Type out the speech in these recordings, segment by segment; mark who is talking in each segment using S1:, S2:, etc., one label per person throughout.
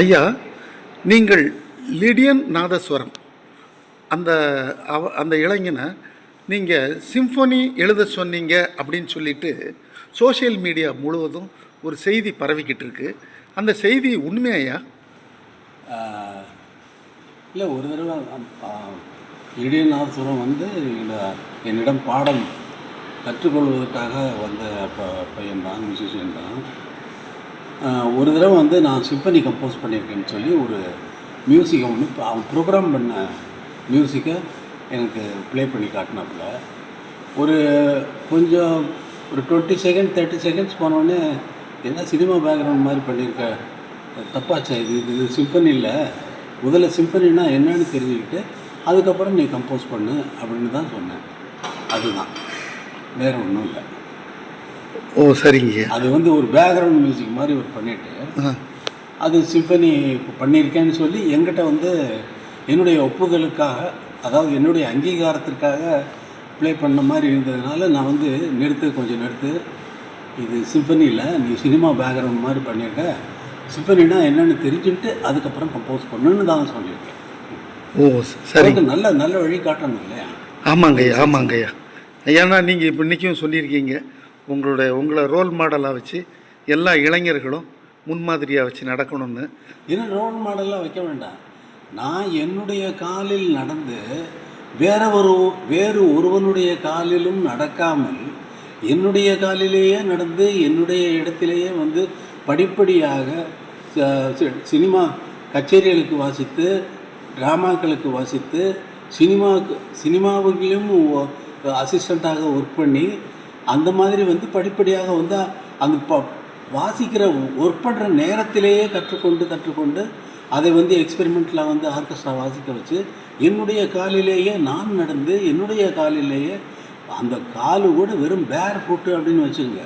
S1: ஐயா நீங்கள் லிடியன் நாதஸ்வரம். அந்த அவ அந்த இளைஞனை நீங்கள் சிம்ஃபனி எழுத சொன்னீங்க அப்படின்னு சொல்லிட்டு சோஷியல் மீடியா முழுவதும் ஒரு செய்தி பரவிக்கிட்டு இருக்கு. அந்த செய்தி உண்மையா
S2: இல்லை ஒரு தடவை இடியன் வந்து என்னிடம் பாடம் கற்றுக்கொள்வதற்காக வந்த ப பையன் தான் மியூசிஷியன் தான். ஒரு தடவை வந்து நான் சிம்பனி கம்போஸ் பண்ணியிருக்கேன்னு சொல்லி ஒரு மியூசிக்கை ஒன்று அவன் ப்ரோக்ராம் பண்ண மியூசிக்கை எனக்கு ப்ளே பண்ணி காட்டினாப்புல. ஒரு கொஞ்சம் ஒரு டுவெண்ட்டி செகண்ட் தேர்ட்டி செகண்ட்ஸ் போனோடனே என்ன சினிமா பேக்ரவுண்ட் மாதிரி பண்ணியிருக்க? தப்பாச்சா இது இது சிம்பனி இல்லை. முதல்ல சிம்பனின்னா என்னன்னு தெரிஞ்சுக்கிட்டு அதுக்கப்புறம் நீ கம்போஸ் பண்ணு அப்படின்னு தான் சொன்னேன். அதுதான். வேறு ஒன்றும் இல்லை.
S1: ஓ சரிங்க.
S2: அது வந்து ஒரு பேக்ரவுண்ட் மியூசிக் மாதிரி ஒரு பண்ணிட்டு அது சிம்பனி பண்ணியிருக்கேன்னு சொல்லி என்கிட்ட வந்து என்னுடைய ஒப்புதலுக்காக அதாவது என்னுடைய அங்கீகாரத்திற்காக ப்ளே பண்ண மாதிரி இருந்ததுனால நான் வந்து நிறுத்து கொஞ்சம் நிறுத்து. இது சிம்பனி இல்லை நீ சினிமா பேக்ரவுண்ட் மாதிரி பண்ணியிருக்க சிம்பனினா என்னன்னு தெரிஞ்சுக்கிட்டு அதுக்கப்புறம் கம்போஸ் பண்ணுன்னு தான் சொல்லியிருக்கேன்.
S1: ஓ சரி.
S2: நல்ல நல்ல வழி காட்டணும் இல்லையா?
S1: ஆமாங்கய்யா ஆமாங்கய்யா. ஏன்னா நீங்கள் இப்போ இன்றைக்கும் சொல்லியிருக்கீங்க. உங்களுடைய உங்களை ரோல் மாடலாக வச்சு எல்லா இளைஞர்களும் முன்மாதிரியாக வச்சு நடக்கணும்னு.
S2: இன்னும் ரோல் மாடலாக வைக்க வேண்டாம். நான் என்னுடைய காலில் நடந்து வேற ஒரு வேறு ஒருவனுடைய காலிலும் நடக்காமல் என்னுடைய காலிலேயே நடந்து என்னுடைய இடத்திலேயே வந்து படிப்படியாக சினிமா கச்சேரிகளுக்கு வாசித்து ட்ராமாக்களுக்கு வாசித்து சினிமாவுக்கு சினிமாவுகளிலும் அசிஸ்டண்ட்டாக ஒர்க் பண்ணி அந்த மாதிரி வந்து படிப்படியாக வந்து அந்த ப வாசிக்கிற ஒர்க் பண்ணுற நேரத்திலேயே கற்றுக்கொண்டு கற்றுக்கொண்டு அதை வந்து எக்ஸ்பெரிமெண்ட்டில் வந்து ஆர்கெஸ்ட்ரா வாசிக்க வச்சு என்னுடைய காலிலேயே நான் நடந்து என்னுடைய காலிலேயே அந்த காலு கூட வெறும் பேர் ஃபுட்டு அப்படின்னு வச்சுக்கோங்க.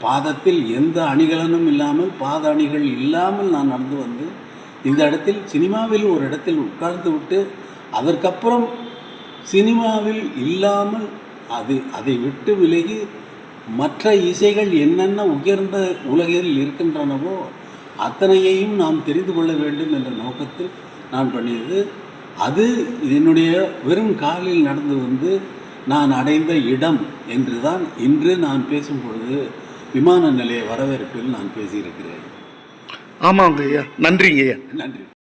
S2: பாதத்தில் எந்த அணிகலனும் இல்லாமல் பாத அணிகள் இல்லாமல் நான் நடந்து வந்து இந்த இடத்தில் சினிமாவில் ஒரு இடத்தில் உட்கார்ந்து விட்டு அதற்கப்புறம் சினிமாவில் இல்லாமல் அது அதை விட்டு விலகி மற்ற இசைகள் என்னென்ன உயர்ந்த உலகில் இருக்கின்றனவோ அத்தனையையும் நாம் தெரிந்து கொள்ள வேண்டும் என்ற நோக்கத்தில் நான் பண்ணியது. அது என்னுடைய வெறும் காலில் நடந்து வந்து நான் அடைந்த இடம் என்று தான் இன்று நான் பேசும் பொழுது விமான நிலைய வரவேற்பில் நான் பேசியிருக்கிறேன்.
S1: ஆமாங்க ஐயா. நன்றிங்க ஐயா.
S2: நன்றி.